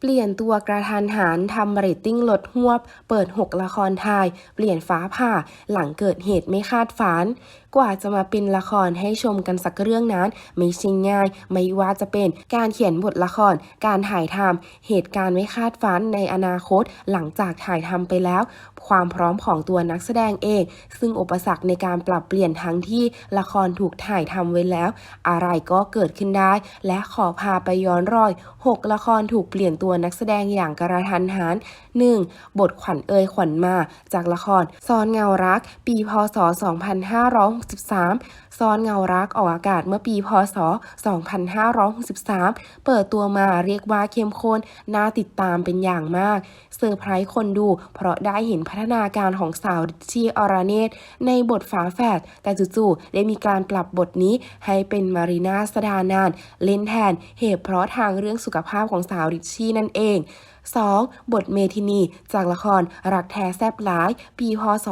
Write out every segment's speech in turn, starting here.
เปลี่ยนตัวกระทันหันทำเรตติ้งลดหวบ เปิด 6 ละครไทย เปลี่ยนฟ้าผ่า หลังเกิดเหตุไม่คาดฝัน กว่าจะมาเป็นละครให้ชมกันสักเรื่องนั้น ไม่ใช่ง่าย ไม่ว่าจะเป็นการเขียนบทละคร การถ่ายทำเหตุการณ์ไม่คาดฝันในอนาคต หลังจากถ่ายทำไปแล้ว ความพร้อมของตัวนักแสดงเอง ซึ่งอุปสรรคในการปรับเปลี่ยนทั้งที่ละครถูกถ่ายทำไว้แล้ว อะไรก็เกิดขึ้นได้ และขอพาไปย้อนรอย 6 ละครถูกเปลี่ยนตัวนักแสดงอย่างกระทันหัน 1. บทขวัญเอยขวัญมา จากละครซ้อนเงารัก ปีพศ 2563ซ้อนเงารักออกอากาศเมื่อปีพศ 2563 เปิดตัวมาเรียกว่าเข้มข้นน่าติดตามเป็นอย่างมากเซอร์ไพรส์คนดู เพราะได้เห็นพัฒนาการของสาวริชชี่อรเนตในบทฝาแฝดแต่จู่ๆได้มีการปรับบทนี้ให้เป็นมารีนาสดานาน เล่นแทนเหตุเพราะทางเรื่องสุขภาพของสาวริชชี่นั่นเอง 2. บทเมทินี จากละคร รักแท้แซบหลาย ปีพศ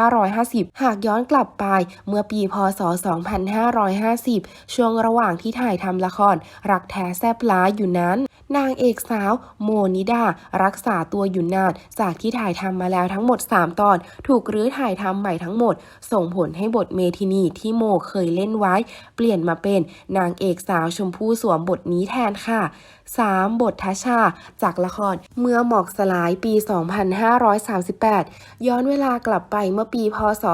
2550 หากย้อนกลับไป เมื่อปีพศ 2550 ช่วงระหว่างที่ถ่ายทำละคร รักแท้แซบหลายอยู่นั้น นางเอกสาวโมนิดา รักษาตัวอยู่นานจากที่ถ่ายทำมาแล้วทั้งหมด 3 ตอน ถูกรื้อถ่ายทำใหม่ทั้งหมด ส่งผลให้บทเมทินีที่โมเคยเล่นไว้ เปลี่ยนมาเป็นนางเอกสาวชมพู่สวมบทนี้แทนค่ะ 3. บททัชชา จากละครเมื่อหมอกสลายปี 2538 ย้อนเวลากลับไปเมื่อปีพศ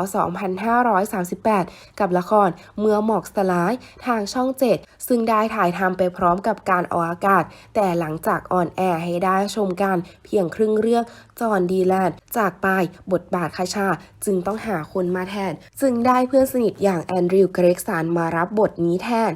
2538 กับละครเมื่อหมอกสลายทางช่อง 7 ซึ่งได้ถ่ายทำไปพร้อมกับการออกอากาศ แต่หลังจากออนแอร์ให้ได้ชมกันเพียงครึ่งเรื่องจอห์นดีแลนด์จากไปบทบาทคาชา จึงต้องหาคนมาแทน จึงได้เพื่อนสนิทอย่างแอนดริวเกรกสันมารับบทนี้แทน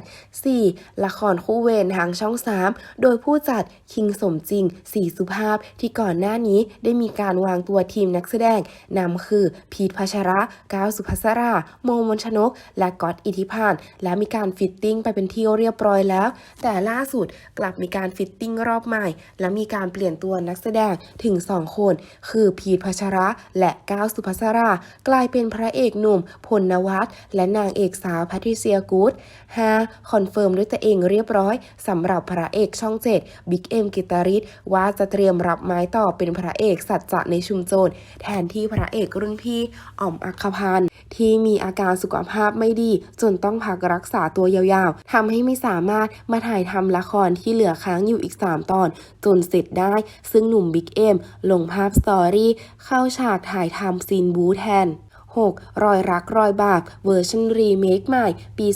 4. ละครคู่เวรทางช่อง 3 โดยผู้จัดคิงสมจริงสีสุภาพที่ก่อนหน้านี้ได้มีการวางตัวทีมนักแสดงนำคือ พีทพัชระก้าวสุภัสรา โมมนชนก และก๊อตอิทธิพานและมีการฟิตติ้งไปเป็นที่เรียบร้อยแล้ว แต่ล่าสุดกลับมีการฟิตติ้งรอบใหม่ และมีการเปลี่ยนตัวนักแสดงถึง 2 คน คือพีทพัชระ และก้าวสุภัสรา กลายเป็นพระเอกหนุ่มพลนวัตและนางเอกสาวแพทริเซียกูด 5. คอนเฟิร์มด้วยตัวเองเรียบร้อยสำหรับพระเอกช่อง7บิ๊กเอ็มกิตาริสว่าจะเตรียมรับไม้ต่อเป็นพระเอกสัจจะในชุมชนแทนที่พระเอกรุ่นพี่อ่อมอัคคพันธ์ที่มีอาการสุขภาพไม่ดี จนต้องพักรักษาตัวยาวๆทำให้ไม่สามารถมาถ่ายทำละครที่เหลือค้างอยู่อีก 3 ตอน จนเสร็จได้ ซึ่งหนุ่มบิ๊กเอ็มลงภาพสตอรี่เข้าฉากถ่ายทำซีนบูแทน 6. รอยรักรอยบาปเวอร์ชันรีเมคใหม่ ปี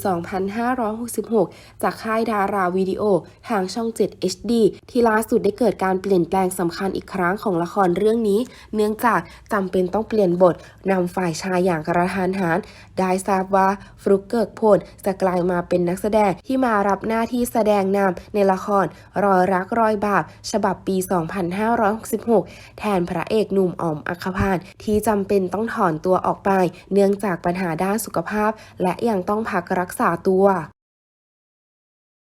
2566 จากค่ายดาราวิดีโอ ทางช่อง 7 HD ที่ล่าสุดได้เกิดการเปลี่ยนแปลงสำคัญอีกครั้งของละครเรื่องนี้ เนื่องจากจำเป็นต้องเปลี่ยนบทนำฝ่ายชายอย่างกระทันหันได้ทราบว่าฟลุกเกิกพลจะกลายมาเป็นนักแสดงที่มารับหน้าที่แสดงนำในละครรอยรักรอยบาปฉบับปี 2566 แทนพระเอกหนุ่มอ๋อมอัคพานที่จำเป็นต้องถอนตัวออกไป เนื่องจากปัญหาด้านสุขภาพ และยังต้องพักรักษาตัว